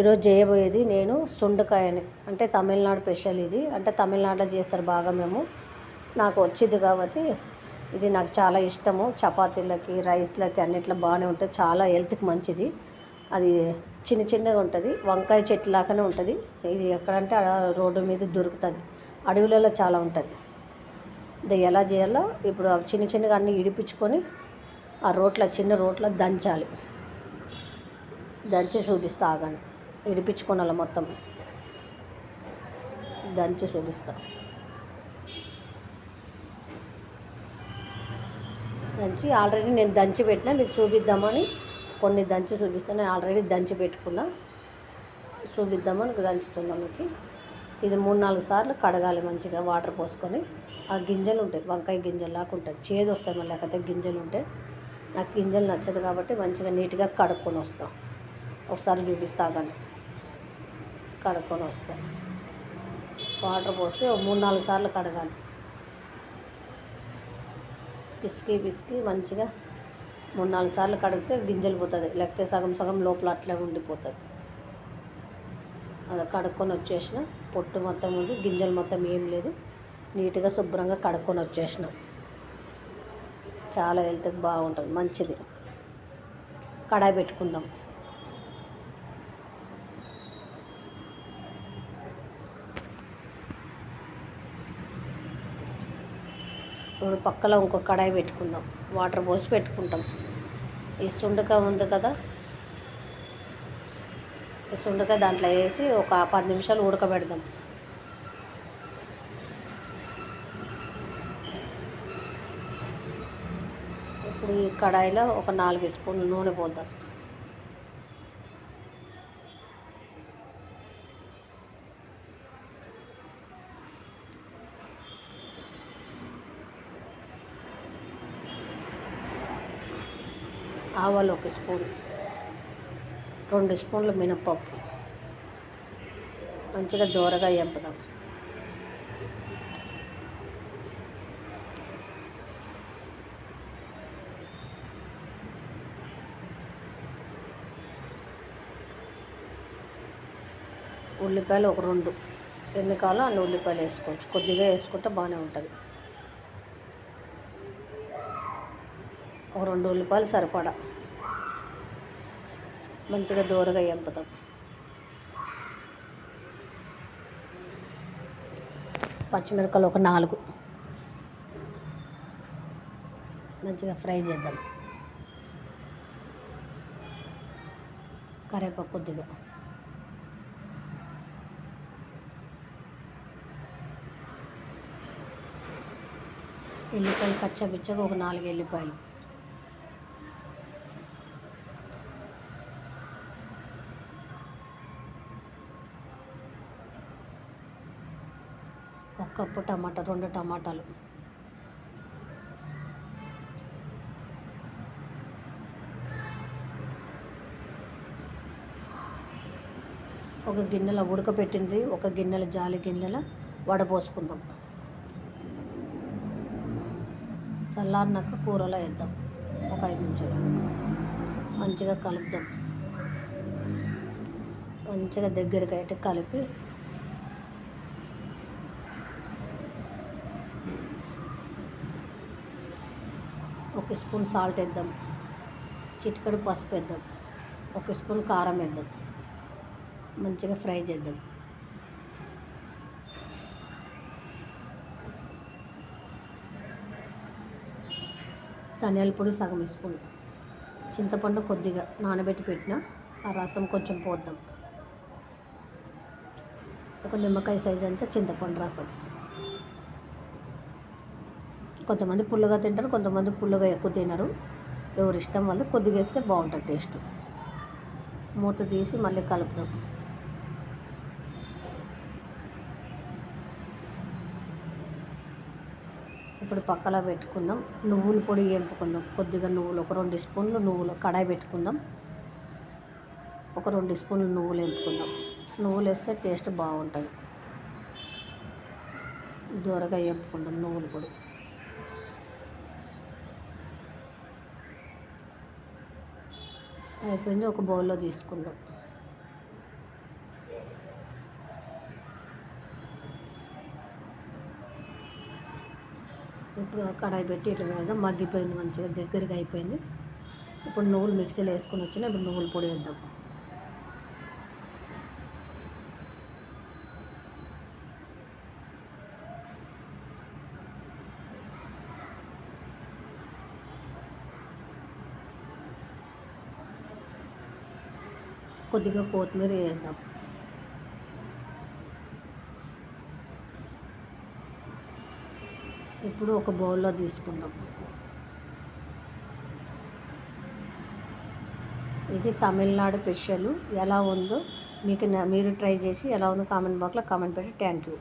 ఈరోజు చేయబోయేది నేను సుండకాయని అంటే తమిళనాడు స్పెషల్ ఇది. అంటే తమిళనాడులో చేస్తారు బాగా మేము. నాకు వచ్చింది కాబట్టి ఇది నాకు చాలా ఇష్టము. చపాతీలకి రైస్లకి అన్నిట్లో బాగానే ఉంటుంది. చాలా హెల్త్కి మంచిది. అది చిన్న చిన్నగా ఉంటుంది. వంకాయ చెట్టు లాగానే ఉంటుంది. ఇది ఎక్కడంటే రోడ్డు మీద దొరుకుతుంది. అడవులలో చాలా ఉంటుంది. ఇది ఎలా చేయాలో ఇప్పుడు అవి చిన్న చిన్నగా అన్నీ ఇడిపించుకొని ఆ రోట్ల చిన్న రోట్ల దంచాలి. దంచి చూపిస్తా ఆగండి. విడిపించుకోవాలి మొత్తం. దంచి చూపిస్తా. దంచి ఆల్రెడీ నేను దంచి పెట్టినా మీకు చూపిద్దామని కొన్ని దంచి చూపిస్తాను నేను ఆల్రెడీ దంచి పెట్టుకున్నా. చూపిద్దామని దంచుతున్నా మీకు. ఇది మూడు నాలుగు సార్లు కడగాలి మంచిగా వాటర్ పోసుకొని. ఆ గింజలు ఉంటాయి వంకాయ గింజలు లాగా ఉంటాయి. చేదు వస్తాయి మళ్ళీ లేకపోతే గింజలు ఉంటాయి నాకు గింజలు నచ్చదు కాబట్టి మంచిగా నీట్గా కడుక్కొని వస్తాం. ఒకసారి చూపిస్తాగండి కడుక్కొని వస్తాం వాటర్ పోసి మూడు నాలుగు సార్లు కడగాలి. పిసికి పిసికి మంచిగా మూడు నాలుగు సార్లు కడిగితే గింజలు పోతుంది. లేకపోతే సగం సగం లోపల అట్లే ఉండిపోతుంది. అది కడుక్కొని వచ్చేసిన పొట్టు మొత్తం ఉండి గింజలు మొత్తం ఏం లేదు. నీట్గా శుభ్రంగా కడుక్కొని వచ్చేసిన. చాలా హెల్త్కి బాగుంటుంది మంచిది. కడాయి పెట్టుకుందాం. ఇప్పుడు పక్కలో ఇంకో కడాయి పెట్టుకుందాం. వాటర్ పోసి పెట్టుకుంటాం. ఈ సుండక ఉంది కదా? ఈ సుండకాయ దాంట్లో వేసి ఒక పది నిమిషాలు ఉడకబెడదాం. ఇప్పుడు ఈ కడాయిలో ఒక నాలుగు స్పూన్లు నూనె పోద్దాం. ఆవాలు ఒక స్పూన్ రెండు స్పూన్లు మినప్పప్పు. మంచిగా దూరగా ఎంపుదాం. ఉల్లిపాయలు ఒక రెండు. ఎన్ని కావాలో అన్ని ఉల్లిపాయలు వేసుకోవచ్చు. కొద్దిగా వేసుకుంటే బాగానే ఉంటుంది. ఒక రెండు ఉల్లిపాయలు సరిపడా. మంచిగా దూరగా ఎంపుతాం. పచ్చిమిరపకాయలు ఒక నాలుగు. మంచిగా ఫ్రై చేద్దాం. కరేపాకు కొద్దిగా. ఎల్లిపాయలు కచ్చపిచ్చగా ఒక నాలుగు ఎల్లిపాయలు. ఒక కప్పు టమాటా రెండు టమాటాలు. ఒక గిన్నెల ఉడకపెట్టింది ఒక గిన్నెల జాలి గిన్నెల వడపోసుకుందాం. చల్లారినాక కూరలో వేద్దాం ఒక ఐదు నిమిషాలు. మంచిగా కలుపుదాం. మంచిగా దగ్గరికి అయితే కలిపి ఒక స్పూన్ సాల్ట్ వేద్దాం. చిటికడు పసుపు వేద్దాం. ఒక స్పూన్ కారం వేద్దాం. మంచిగా ఫ్రై చేద్దాం. ధనియాల పొడి సగం స్పూన్. చింతపండు కొద్దిగా నానబెట్టి పెట్టిన ఆ రసం కొంచెం పోద్దాం. ఒక నిమ్మకాయ సైజ్ అంతా చింతపండు రసం. కొంతమంది పుల్లగా తింటారు కొంతమంది పుల్లగా ఎక్కువ తినరు. ఎవరి ఇష్టం వాళ్ళు కొద్దిగా వేస్తే బాగుంటుంది టేస్ట్. మూత తీసి మళ్ళీ కలుపుదాం. ఇప్పుడు పక్కన పెట్టుకుందాం. నువ్వుల పొడి వేపుకుందాం. కొద్దిగా నువ్వులు ఒక రెండు స్పూన్లు నువ్వులు కడాయి పెట్టుకుందాం. ఒక రెండు స్పూన్లు నువ్వులు వేపుకుందాం. నువ్వులు వేస్తే టేస్ట్ బాగుంటుంది. దూరగా వేపుకుందాం నువ్వుల పొడి. అయిపోయింది ఒక బౌల్లో తీసుకుందాం ఇప్పుడు కడాయి పెట్టి ఇట్లా వేద్దాం. మగ్గిపోయింది మంచిగా దగ్గరికి అయిపోయింది. ఇప్పుడు నువ్వులు మిక్సీలో వేసుకొని వచ్చినా ఇప్పుడు నువ్వుల పొడి వేద్దాం. కొద్దిగా కొత్తిమీర వేద్దాం. ఇప్పుడు ఒక బౌల్లో తీసుకుందాం. ఇది తమిళనాడు స్పెషల్. ఎలా ఉందో మీకు మీరు ట్రై చేసి ఎలా ఉందో కామెంట్ బాక్స్లో కామెంట్ పెట్టి థ్యాంక్ యూ.